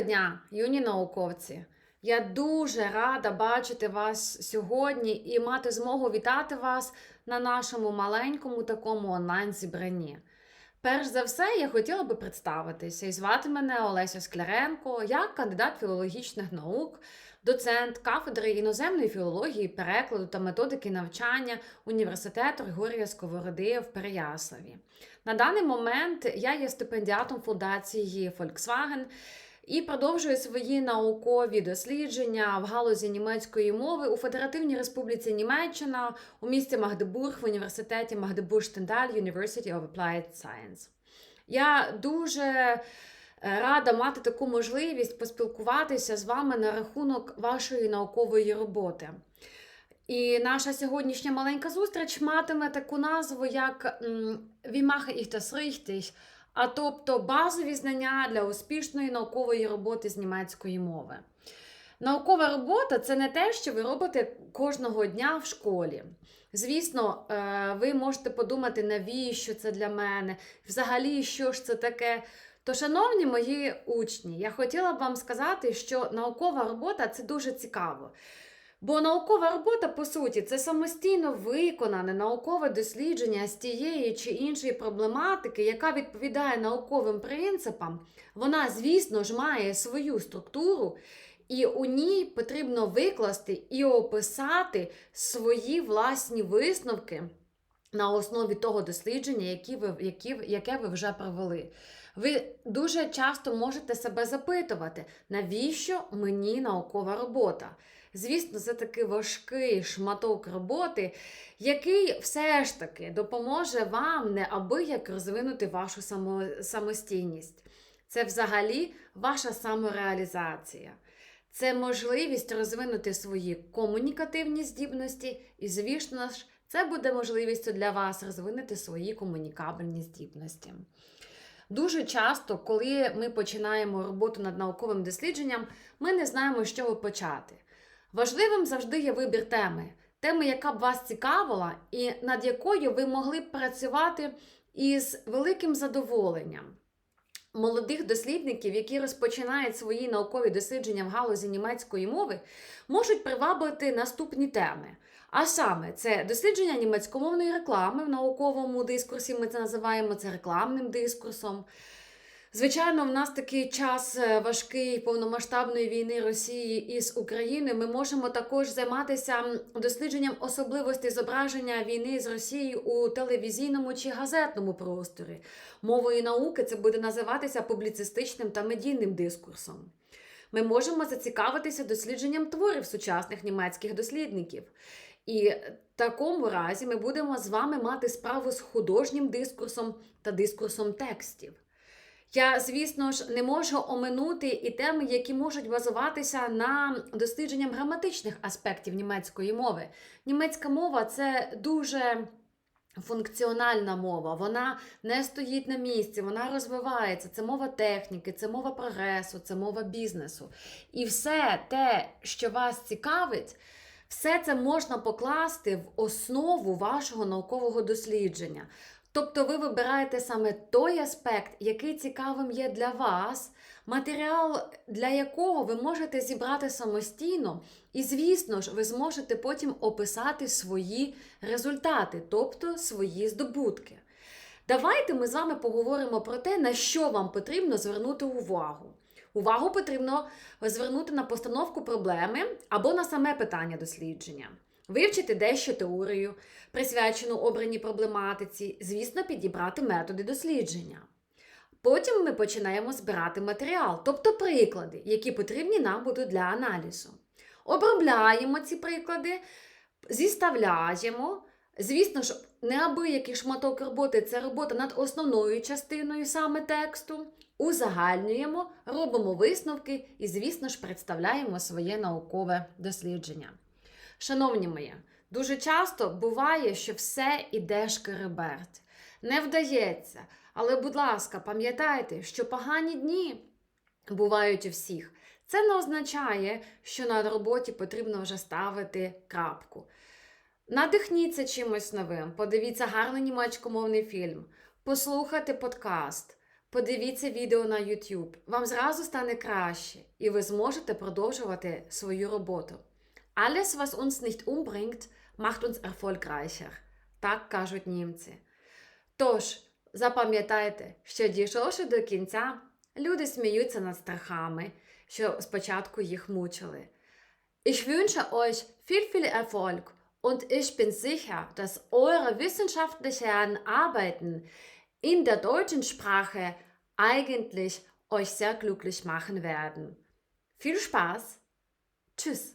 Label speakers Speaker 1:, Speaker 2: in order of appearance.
Speaker 1: дня, юні науковці. Я дуже рада бачити вас сьогодні і мати змогу вітати вас на нашому маленькому такому онлайн-зібранні. Перш за все, я хотіла би представитися і звати мене Олеся Скляренко, я кандидат філологічних наук, доцент кафедри іноземної філології, перекладу та методики навчання університету Григорія Сковороди в Переяславі. На даний момент я є стипендіатом фундації Volkswagen і продовжую свої наукові дослідження в галузі німецької мови у Федеративній Республіці Німеччина у місті Магдебург в університеті Магдебург-Штендаль University of Applied Science. Я дуже е, рада мати таку можливість поспілкуватися з вами на рахунок вашої наукової роботи. І наша сьогоднішня маленька зустріч матиме таку назву, як «Wie mache ich das richtig?», а тобто базові знання для успішної наукової роботи з німецької мови. Наукова робота це не те, що ви робите кожного дня в школі. Звісно, е, ви можете подумати, навіщо це для мене, взагалі, що ж це таке. То, шановні мої учні, я хотіла б вам сказати, що наукова робота це дуже цікаво. Бо наукова робота, по суті, це самостійно виконане наукове дослідження з тієї чи іншої проблематики, яка відповідає науковим принципам. Вона, звісно ж, має свою структуру, і у ній потрібно викласти і описати свої власні висновки на основі того дослідження, які ви, які, яке ви вже провели. Ви дуже часто можете себе запитувати, навіщо мені наукова робота? Звісно, це такий важкий шматок роботи, який все ж таки допоможе вам неабияк розвинути вашу самостійність. Це взагалі ваша самореалізація. Це можливість розвинути свої комунікативні здібності, і, звісно ж, це буде можливістю для вас розвинути свої комунікабельні здібності. Дуже часто, коли ми починаємо роботу над науковим дослідженням, ми не знаємо, з чого почати. Важливим завжди є вибір теми, теми, яка б вас цікавила, і над якою ви могли б працювати із великим задоволенням. Молодих дослідників, які розпочинають свої наукові дослідження в галузі німецької мови, можуть привабити наступні теми. А саме, це дослідження німецькомовної реклами в науковому дискурсі, ми це називаємо це рекламним дискурсом. Звичайно, в нас такий час е, важкий повномасштабної війни Росії із Україною. Ми можемо також займатися дослідженням особливостей зображення війни з Росією у телевізійному чи газетному просторі. Мовою науки це буде називатися публіцистичним та медійним дискурсом. Ми можемо зацікавитися дослідженням творів сучасних німецьких дослідників. І в такому разі ми будемо з вами мати справу з художнім дискурсом та дискурсом текстів. Я, звісно ж, не можу оминути і теми, які можуть базуватися на дослідженням граматичних аспектів німецької мови. Німецька мова це дуже функціональна мова, вона не стоїть на місці, вона розвивається. Це мова техніки, це мова прогресу, це мова бізнесу. І все те, що вас цікавить. Все це можна покласти в основу вашого наукового дослідження. Тобто ви вибираєте саме той аспект, який цікавим є для вас, матеріал, для якого ви можете зібрати самостійно, і, звісно ж, ви зможете потім описати свої результати, тобто свої здобутки. Давайте ми з вами поговоримо про те, на що вам потрібно звернути увагу. Увагу потрібно звернути на постановку проблеми або на саме питання дослідження. Вивчити дещо теорію, присвячену обраній проблематиці, звісно, підібрати методи дослідження. Потім ми починаємо збирати матеріал, тобто приклади, які потрібні нам будуть для аналізу. Обробляємо ці приклади, зіставляємо. Звісно ж, неабиякий шматок роботи це робота над основною частиною саме тексту. Узагальнюємо, робимо висновки і, звісно ж, представляємо своє наукове дослідження. Шановні мої, дуже часто буває, що все іде шкереберть. Не вдається. Але, будь ласка, пам'ятайте, що погані дні бувають у всіх. Це не означає, що на роботі потрібно вже ставити крапку. Надихніться чимось новим, подивіться гарний німецькомовний фільм, послухайте подкаст, подивіться відео на YouTube. Вам зразу стане краще, і ви зможете продовжувати свою роботу. Alles, was uns nicht umbringt, macht uns erfolgreicher. Так кажуть німці. Тож, запам'ятайте, що дійшовши до кінця, люди сміються над страхами, що спочатку їх мучили. Ich wünsche euch viel, viel Erfolg und ich bin sicher, dass eure wissenschaftlichen Arbeiten in der deutschen Sprache eigentlich euch sehr glücklich machen werden. Viel Spaß! Tschüss!